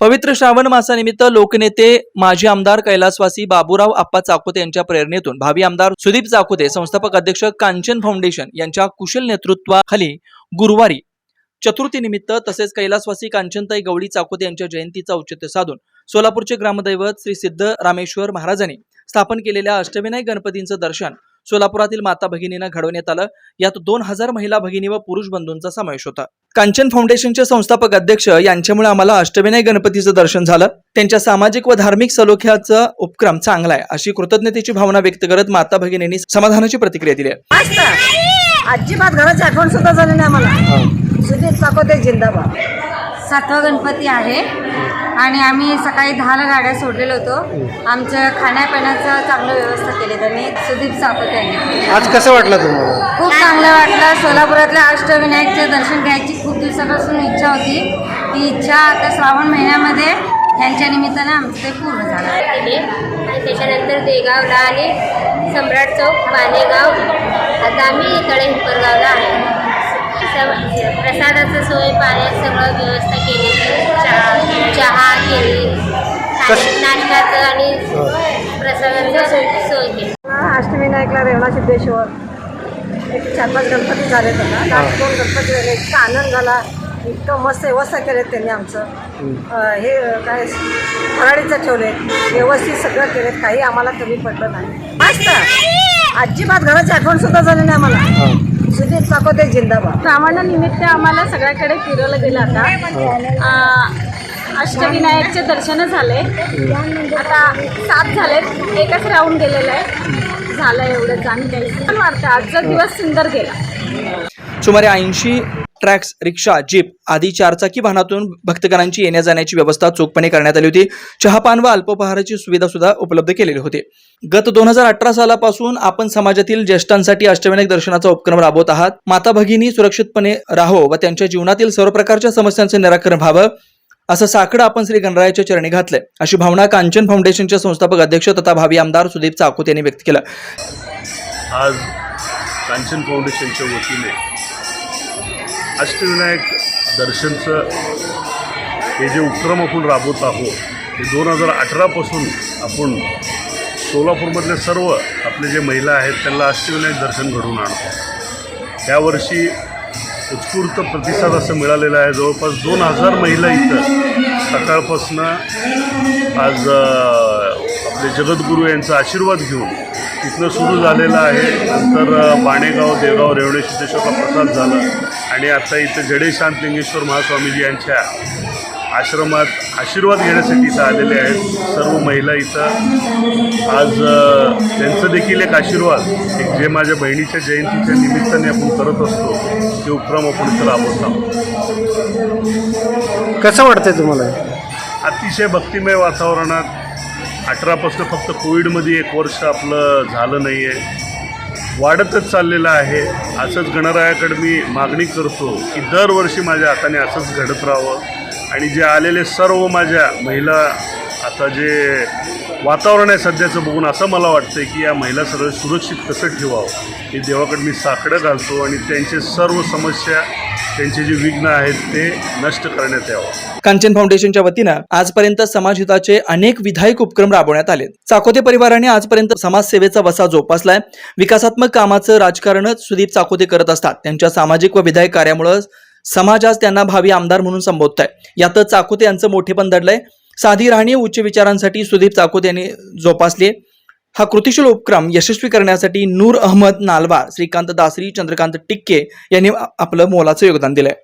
पवित्र श्रावण मासानिमित्त लोकनेते माजी आमदार कैलासवासी बाबूराव आप्पा चाकोते यांच्या प्रेरणेतून भावी आमदार सुदीप चाकोते संस्थापक अध्यक्ष कांचन फाउंडेशन यांच्या कुशल नेतृत्वाखाली गुरुवारी चतुर्थीनिमित्त तसेच कैलासवासी कांचनताई गवळी चाकोते यांच्या जयंतीचा औचित्य साधून सोलापूरचे ग्रामदैवत श्री सिद्ध रामेश्वर महाराजांनी स्थापन केलेल्या अष्टविनायक गणपतींचं दर्शन सोलापुरातील माता भगिनींना घडवण्यात आलं. यात दोन हजार महिला भगिनी व पुरुष बंधूंचा समावेश होता. कांचन फाउंडेशनचे संस्थापक अध्यक्ष यांच्यामुळे आम्हाला अष्टविनायक गणपतीचं दर्शन झालं. त्यांच्या सामाजिक व धार्मिक सलोख्याचा उपक्रम चांगला आहे अशी कृतज्ञतेची भावना व्यक्त करत माता भगिनींनी समाधानाची प्रतिक्रिया दिली आहे. अजिबात घराची आठवण सुद्धा झाली नाही मला सुधीर जिंदाबाद. सातवा गणपती आहे. आणि आम्ही सकाळी दहाला गाड्या सोडलेलो होतो. आमच्या खाण्यापिण्याचं चांगलं व्यवस्था केली त्यांनी. सुदीप सापत यांनी. आज कसं वाटलं तुम्हाला? खूप चांगलं वाटलं. सोलापुरातल्या अष्टविनायकचं दर्शन घ्यायची खूप दिवसापासून इच्छा होती. ती इच्छा आता श्रावण महिन्यामध्ये यांच्या निमित्तानं आमचं ते पूर्ण झालं. केले आणि त्याच्यानंतर देगावला आणि सम्राट चौक बालेगाव आता आम्ही इकडे हिप्परगावला आहे. प्रसादाचं सोय पाण्यात सगळं व्यवस्था केली चहा चहा केली. नाश्त्याचं आणि प्रसादाचं सोय सोय केली. अष्टविनायकला रेवणा सिद्धेश्वर. एक चार पाच गणपती झाले होते ना दोन गणपती झाले. इतका आनंद झाला. इतकं मस्त व्यवस्था केलेत त्यांनी आमचं. हे काय फराळीचं ठेवले व्यवस्थित सगळं केलेत. काही आम्हाला कमी पडलं नाही. मस्त! अजिबात घराची आठवण सुद्धा झाली नाही मला सुधीर चाकोते जिंदाबाद श्रावणानिमित्त आम्हाला सगळ्याकडे फिरवलं गेलं आता. अष्टविनायकचे दर्शन झाले. आता सात झालेत. एकच राहून गेलेलं आहे. झालं एवढंच आणि काही छान वाटतं. आजचा दिवस सुंदर गेला. सुमारे ऐंशी ट्रॅक्स रिक्षा जीप आदी चारचाकी वाहनातून भक्तगणांची येण्या जाण्याची व्यवस्था चोखपणे करण्यात आली होती. चहापान व अल्पोपहाराची सुविधा सुद्धा उपलब्ध केलेली होती. गत दोन हजार अठरा सालापासून आपण समाजातील ज्येष्ठांसाठी अष्टविनायक दर्शनाचा उपक्रम राबवत आहात. माता भगिनी सुरक्षितपणे राहो व त्यांच्या जीवनातील सर्व प्रकारच्या समस्यांचे निराकरण व्हावं असं साकडं आपण श्री गणरायाच्या चरणी घातलंय. अशी भावना कांचन फाउंडेशनचे संस्थापक अध्यक्ष तथा भावी आमदार सुदीप चाकूत यांनी व्यक्त केलं. आज कांचन फाउंडेशनच्या वतीने अष्टविनायक दर्शनचं हे जे उपक्रम आपण राबवत आहोत ते दोन हजार अठरापासून आपण सोलापूरमधले सर्व आपले जे महिला आहेत त्यांना अष्टविनायक दर्शन घडवून आणतो. त्यावर्षी उत्स्फूर्त प्रतिसाद असं मिळालेला आहे. जवळपास दोन हजार महिला इथं सकाळपासनं आज आपले जगद्गुरू यांचा आशीर्वाद घेऊन तिथनं सुरू झालेलं आहे. नंतर बाणेगाव देगाव रेवणे सिद्धेश्वरला प्रसाद झाला. आणि आता इथं जडे शांत लिंगेश्वर महास्वामीजी यांच्या आश्रमात आशीर्वाद घेण्यासाठी इथं आलेले आहेत. सर्व महिला इथं. आज त्यांचं देखील एक आशीर्वाद एक जे माझ्या बहिणीच्या जयंतीच्या निमित्ताने आपण करत असतो ते उपक्रम आपण इथं राबवत आहोत. कसं वाटतंय तुम्हाला? अतिशय भक्तिमय वातावरणात अठरापासून फक्त कोविडमध्ये एक वर्ष आपलं झालं नाही आहे. वाढतच चाललेलं आहे. असंच गणरायाकडे मी मागणी करतो की दरवर्षी माझ्या हाताने असंच घडत राहावं. आणि जे आलेले सर्व माझ्या महिला आता जे वातावरण आहे सध्याचं बघून असं मला वाटतं की या महिला सर्व सुरक्षित कसं ठेवावं? हे देवाकडे मी साकडं घालतो आणि त्यांचे सर्व समस्या त्यांचे जे विघ्न आहेत ते नष्ट करण्यात यावं. कांचन फाउंडेशनच्या वतीनं आजपर्यंत समाजहिताचे अनेक विधायक उपक्रम राबवण्यात आले. चाकोते परिवाराने आजपर्यंत समाजसेवेचा वसा जोपासलाय. विकासात्मक कामाचं राजकारणच सुदीप चाकोते करत असतात. त्यांच्या सामाजिक व विधायक कार्यामुळे समाज आज त्यांना भावी आमदार म्हणून संबोधत आहे यातच चाकोते यांचं मोठेपण दडलंय. साधी राहणी उच्च विचारांसाठी सुदीप चाकोते यांनी जोपासले हा कृतिशील उपक्रम यशस्वी करण्यासाठी नूर अहमद नालवार श्रीकांत दासरी चंद्रकांत टिक्के यांनी आपलं मोलाचं योगदान दिलंय.